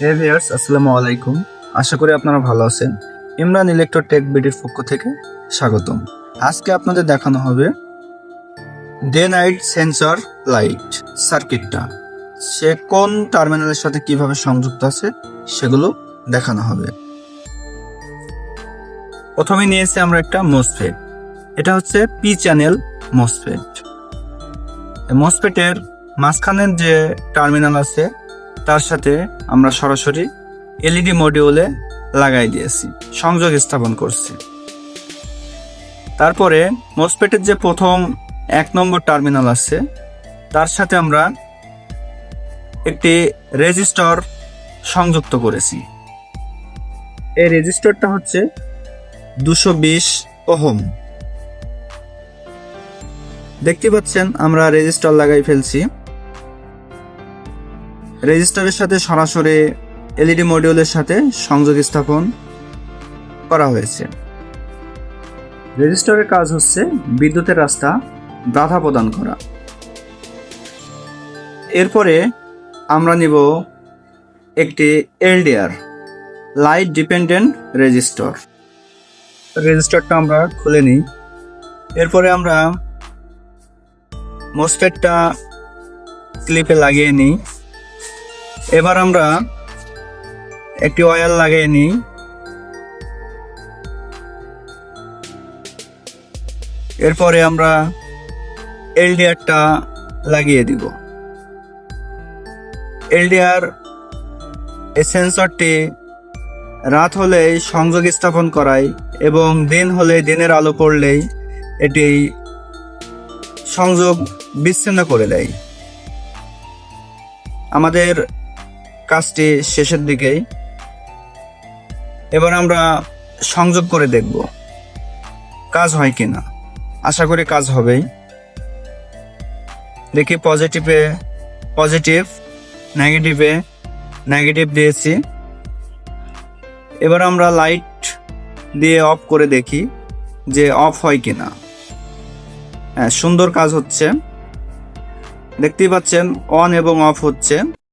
হে viewers আসসালামু আলাইকুম। আশা করি আপনারা ভালো আছেন। ইমরান ইলেকট্রো টেক বিডির পক্ষ থেকে স্বাগতম। আজকে আপনাদের দেখানো হবে ডে নাইট সেন্সর লাইট সার্কিটটা। সে কোন টার্মিনালের সাথে কীভাবে সংযুক্ত আছে সেগুলো দেখানো হবে। প্রথমে নিয়েছি আমরা একটা মসফেট এটা হচ্ছে পি চ্যানেল মসফেট মসফেটের মাঝখানের যে টার্মিনাল আছে তার সাথে আমরা সরাসরি এলইডি মডিউলে লাগাই দিয়েছি, সংযোগ স্থাপন করছি। তারপরে মসপেটের যে প্রথম এক নম্বর টার্মিনাল আছে, তার সাথে আমরা একটি রেজিস্টর সংযুক্ত করেছি। এই রেজিস্টরটা হচ্ছে দুশো বিশ ওহম। দেখতে পাচ্ছেন, আমরা রেজিস্টার লাগাই ফেলছি। রেজিস্টারের সাথে সরাসরি এলইডি মডিউলের সাথে সংযোগ স্থাপন করা হয়েছে। রেজিস্টারের কাজ হচ্ছে বিদ্যুতের রাস্তা বাধা প্রদান করা। এরপরে আমরা নিব একটি এলডিআর, লাইট ডিপেন্ডেন্ট রেজিস্টর। রেজিস্টারটা আমরা খুলে নিই। এরপরে আমরা মোসফেটটা ক্লিপে লাগিয়ে নিই। এবার আমরা একটি অয়েল লাগিয়ে নিই। এরপরে আমরা এলডিআরটা লাগিয়ে দিব। এলডিআর এই সেন্সরটি রাত হলেই সংযোগ স্থাপন করায় এবং দিন হলে দিনের আলো পড়লেই এটি সংযোগ বিচ্ছিন্ন করে দেয়। আমাদের কাজটি শেষের দিকেই। এবার আমরা সংযোগ করে দেখব, কাজ হয় কি না আশা করি কাজ হবেই। দেখি পজিটিভে পজিটিভ নেগেটিভে নেগেটিভ দিয়েছি। এবার আমরা লাইট দিয়ে অফ করে দেখি যে অফ হয় কি না হ্যাঁ সুন্দর কাজ হচ্ছে। দেখতেই পাচ্ছেন অন এবং অফ হচ্ছে।